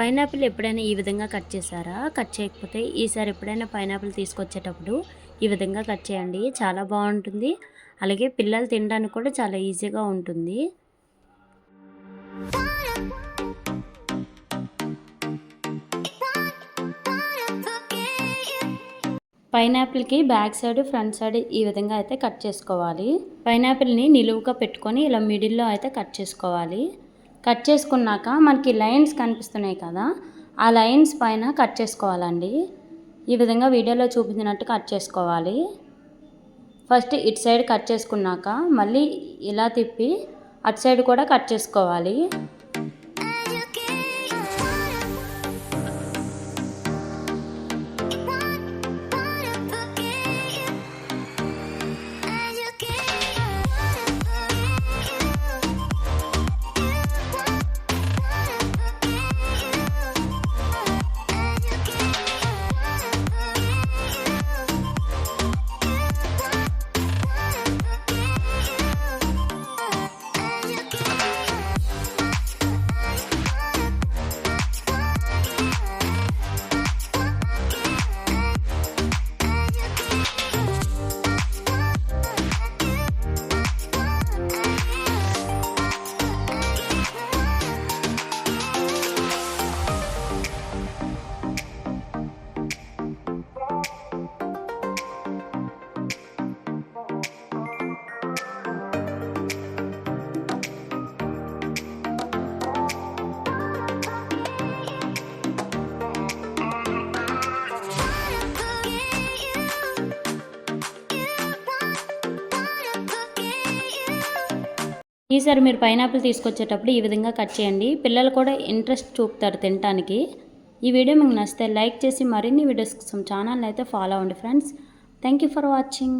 Pineapple ఎప్పుడైనా ఈ విధంగా కట్ చేశారా? కట్ చేయకపోతే ఈసారి ఎప్పుడైనా పైనాపిల్ తీసుకొచ్చేటప్పుడు ఈ విధంగా కట్ చేయండి. చాలా బాగుంటుంది. అలాగే పిల్లలు తినడానికి కూడా చాలా ఈజీగా ఉంటుంది. పైనాపిల్కి బ్యాక్ సైడ్ ఫ్రంట్ సైడ్ ఈ విధంగా అయితే కట్ చేసుకోవాలి. పైనాపిల్ని నిలువుగా పెట్టుకొని ఇలా మిడిల్లో అయితే కట్ చేసుకోవాలి. కట్ చేసుకున్నాక మనకి లైన్స్ కనిపిస్తున్నాయి కదా ఆ లైన్స్ పైన కట్ చేసుకోవాలండి. ఈ విధంగా వీడియోలో చూపించినట్టు కట్ చేసుకోవాలి. ఫస్ట్ ఇటు సైడ్ కట్ చేసుకున్నాక మళ్ళీ ఇలా తిప్పి అటు సైడ్ కూడా కట్ చేసుకోవాలి. ఈసారి మీరు పైనాపిల్ తీసుకొచ్చేటప్పుడు ఈ విధంగా కట్ చేయండి. పిల్లలు కూడా ఇంట్రెస్ట్ చూపుతారు తినడానికి ఈ వీడియో మీకు నచ్చితే లైక్ చేసి మరిన్ని వీడియోస్ కోసం ఛానల్ అయితే ఫాలో అవ్వండి friends. Thank you for watching.